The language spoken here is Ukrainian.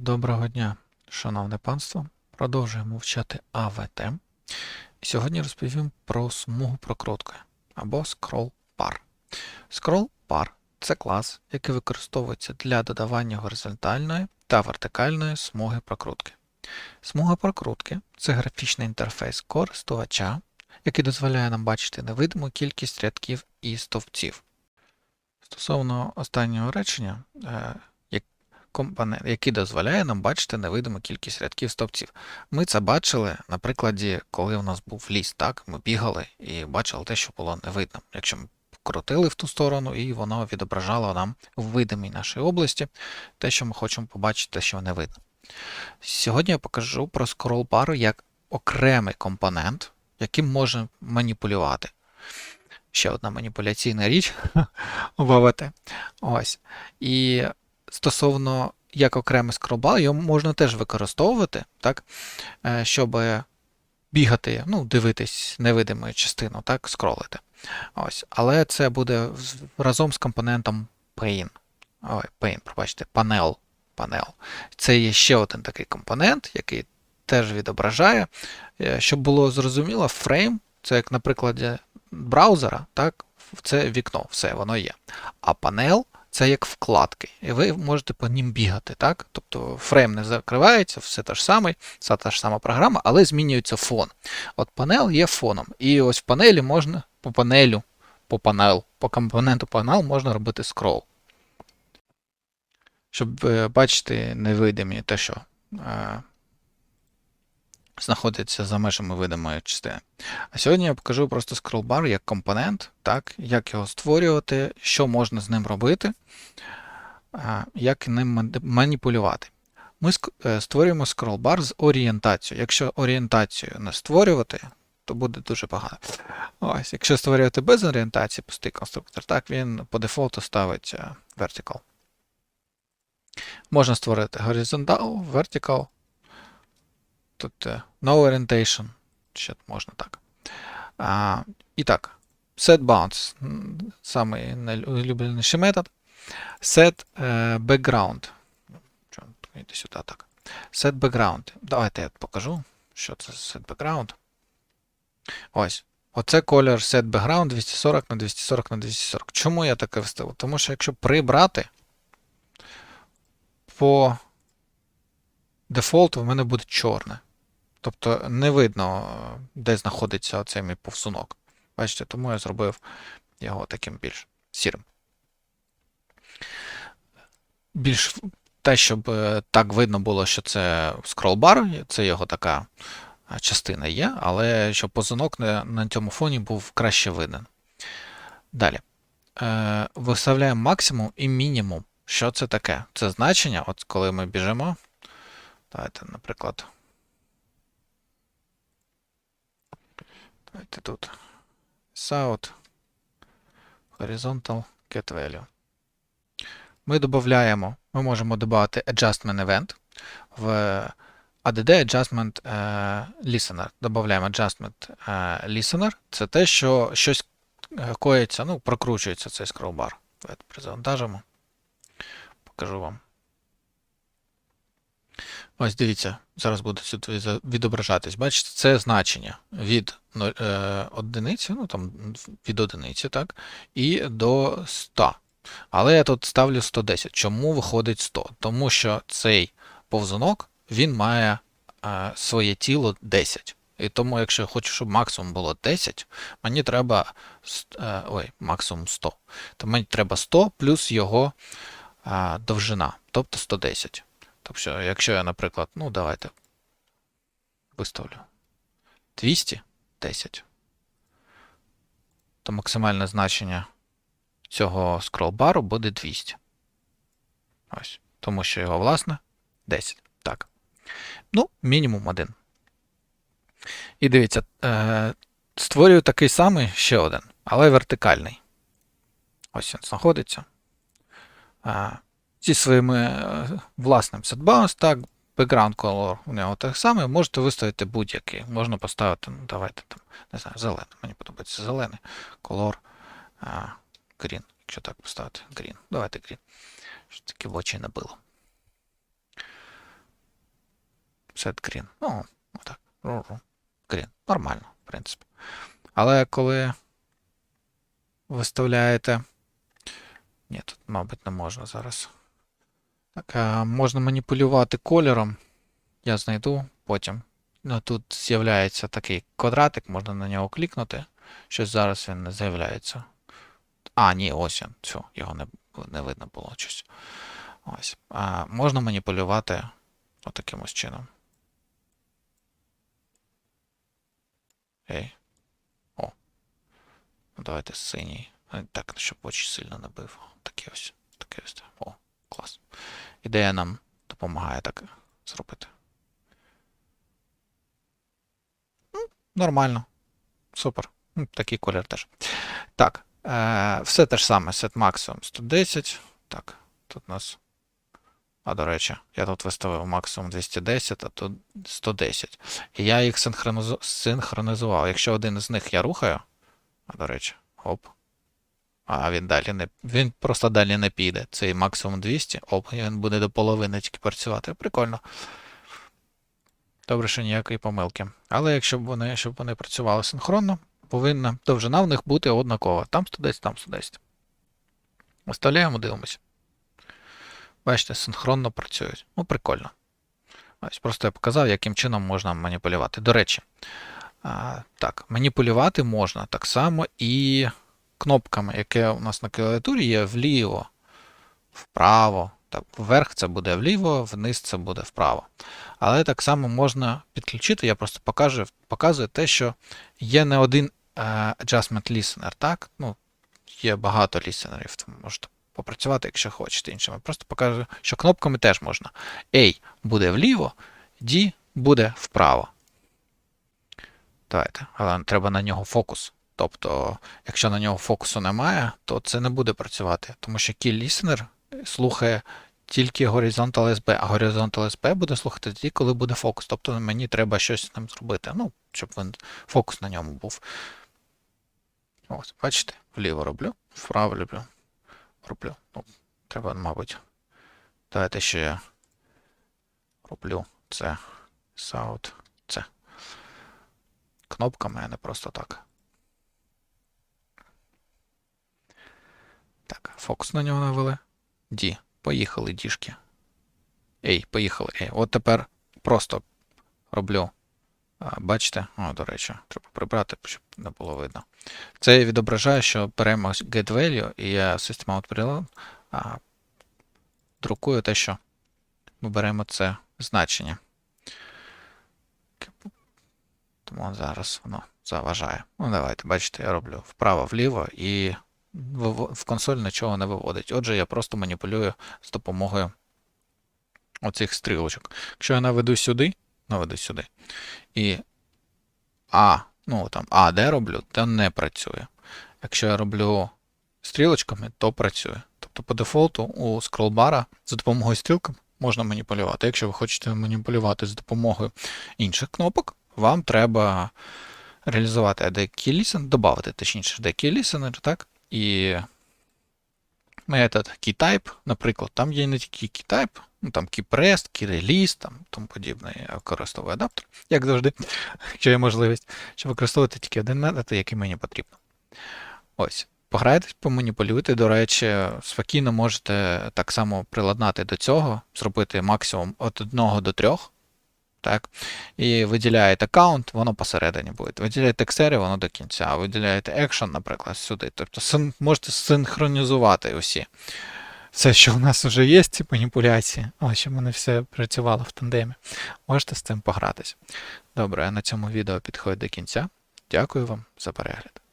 Доброго дня, шановне панство. Продовжуємо вчати АВТ. Сьогодні розповім про смугу прокрутки або scroll par. Scroll par це клас, який використовується для додавання горизонтальної та вертикальної смуги прокрутки. Смуга прокрутки це графічний інтерфейс користувача, який дозволяє нам бачити невидиму кількість рядків і стовпців. Стосовно останнього речення, е, компонент, який дозволяє нам бачити невидиму кількість рядків стовпців. Ми це бачили на прикладі, коли у нас був ліс, так? Ми бігали і бачили те, що було не видно. Якщо ми крутили в ту сторону, і воно відображало нам в видимій нашій області те, що ми хочемо побачити, те, що не видно. Сьогодні я покажу про bar як окремий компонент, яким можна маніпулювати. Ще одна маніпуляційна річ Ось. І стосовно як окремий скролбар, його можна теж використовувати, так, е, щоб бігати, ну, дивитись невидиму частину, так, скролити. Ось. Але це буде разом з компонентом pane. Ой, pane, пробачте, panel. panel. Це є ще один такий компонент, який теж відображає. Е, Щоб було зрозуміло, фрейм це як на прикладі браузера, так, це вікно, все, воно є. А панел це як вкладки, і ви можете по ним бігати, так? Тобто фрейм не закривається, все те ж саме, вся та ж сама програма, але змінюється фон. От панел є фоном. І ось в панелі можна по панелю, по панел, по компоненту панел можна робити скрол. Щоб е, бачити невидимі те, що знаходиться за межами видимої частини. А сьогодні я покажу просто скролбар як компонент, так, як його створювати, що можна з ним робити, як ним маніпулювати. Ми е, створюємо скролбар з орієнтацією. Якщо орієнтацію не створювати, то буде дуже погано. Ось, якщо створювати без орієнтації, пустий конструктор, так він по дефолту ставить vertical. Можна створити horizontal, vertical. Тут е, no orientation. Ще можна так. А, і так, set bounds. Самий найулюбленіший метод. Set е, background. Сюди так. Set background. Давайте я покажу, що це set background. Ось. Оце колір set background 240 на 240 на 240. Чому я таке вставив? Тому що якщо прибрати, по дефолту в мене буде чорне. Тобто не видно, е, де знаходиться оцей мій повсунок. Бачите, тому я зробив його таким більш сірим. Більш те, щоб е, так видно було, що це скролбар, це його така е, частина є, але щоб повзунок на, цьому фоні був краще виден. Далі. Виставляємо максимум і мінімум. Що це таке? Це значення, от коли ми біжимо. Давайте, наприклад. Давайте тут. South. Horizontal get value. Ми додаємо, ми можемо додати adjustment event в ADD Adjustment е, Listener. Додаємо adjustment е, listener. Це те, що щось е, коїться, ну, прокручується цей скролбар. Давайте перезавантажимо. Покажу вам. Ось дивіться, зараз буде сюди відображатись. Бачите, це значення від е, одиниці, ну там від одиниці, так, і до 100. Але я тут ставлю 110. Чому виходить 100? Тому що цей повзунок він має е, своє тіло 10. І тому, якщо я хочу, щоб максимум було 10, мені треба е, ой, максимум 100. То мені треба 100 плюс його е, довжина, тобто 110. Тобто, якщо я, наприклад, ну давайте виставлю 210, то максимальне значення цього скролбару буде 200. Ось. Тому що його, власне, 10. Так. Ну, мінімум 1. І дивіться, е, створюю такий самий ще один, але вертикальний. Ось він знаходиться. Зі своїми е, власним setbounds, так, background color у нього так само, можете виставити будь-який. Можна поставити, ну, давайте там, не знаю, зелений. Мені подобається зелений колор а, green. Якщо так поставити green. Давайте green. Щоб таки в очі не було. set green. Ну, отак. Green. Нормально, в принципі. Але коли виставляєте. Ні, тут, мабуть, не можна зараз. Можна маніпулювати кольором. Я знайду потім. Ну, тут з'являється такий квадратик, можна на нього клікнути. Щось зараз він не з'являється. А, ні, ось він. Все, його не, не видно було щось. Ось. А, можна маніпулювати отаким ось чином. Ей. О. Ну, Давайте синій. Так, щоб очі сильно не бив. Таке ось. Таке ось. О, клас. Ідея нам допомагає так зробити. М, Нормально. Супер. М, Такий колір теж. Так. Е, все те ж саме. Set максимум 110. Так, тут у нас. А, до речі, я тут виставив максимум 210, а тут 110. І я їх синхронізував. Якщо один із них я рухаю. А, до речі, оп. А він далі не. Він просто далі не піде. Цей максимум 200. Оп, і він буде до половини тільки працювати. Прикольно. Добре, що ніякої помилки. Але якщо б вони, щоб вони працювали синхронно, повинна довжина в них бути однакова. Там 110, там 110. Виставляємо, дивимося. Бачите, синхронно працюють. Ну, прикольно. Ось просто я показав, яким чином можна маніпулювати. До речі, а, так, маніпулювати можна так само і кнопками, яке у нас на клавіатурі є вліво, вправо. Так, вверх це буде вліво, вниз це буде вправо. Але так само можна підключити, я просто покажу, показую те, що є не один е, adjustment listener, так? Ну, є багато лісенерів, тому можете попрацювати, якщо хочете іншими. Просто покажу, що кнопками теж можна. A буде вліво, D буде вправо. Давайте, але треба на нього фокус. Тобто, якщо на нього фокусу немає, то це не буде працювати, тому що key listener слухає тільки Horizontal SB, а Horizontal SB буде слухати тоді, коли буде фокус. Тобто мені треба щось з ним зробити. Ну, щоб він, фокус на ньому був. Ось, бачите, вліво роблю, вправо роблю. Роблю. Ну, треба, мабуть. Давайте ще я роблю це. South. Це. Кнопками, а не просто так. Так, фокус на нього навели. Ді. Поїхали, діжки. Ей, поїхали. Ей. От тепер просто роблю. А, Бачите? О, до речі, треба прибрати, щоб не було видно. Це відображає, що беремо get value, і я System Out Preload, друкую те, що ми беремо це значення. Тому зараз воно заважає. Ну, давайте, бачите, я роблю вправо-вліво і в консоль нічого не виводить. Отже, я просто маніпулюю з допомогою оцих стрілочок. Якщо я наведу сюди, наведу сюди, і А, ну там А, де роблю, то не працює. Якщо я роблю стрілочками, то працює. Тобто по дефолту у скролбара за допомогою стрілок можна маніпулювати. Якщо ви хочете маніпулювати з допомогою інших кнопок, вам треба реалізувати AD Key Listen, додати, точніше, AD Key Listener, так? І метод keytype, наприклад, там є не тільки keytype, ну там keypress, keyrelease, там тому подібне. Я використовую адаптер, як завжди, якщо є можливість, щоб використовувати тільки один метод, який мені потрібно. Ось. Пограйтесь, поманіпулюйте, до речі, спокійно можете так само приладнати до цього, зробити максимум від 1 до 3. Так? І виділяєте аккаунт, воно посередині буде. Виділяєте Xeri, воно до кінця. Виділяєте Action, наприклад, сюди. Тобто син, можете синхронізувати усі. Все, що у нас вже є, ці маніпуляції, але щоб вони все працювало в тандемі. Можете з цим погратись. Добре, на цьому відео підходить до кінця. Дякую вам за перегляд.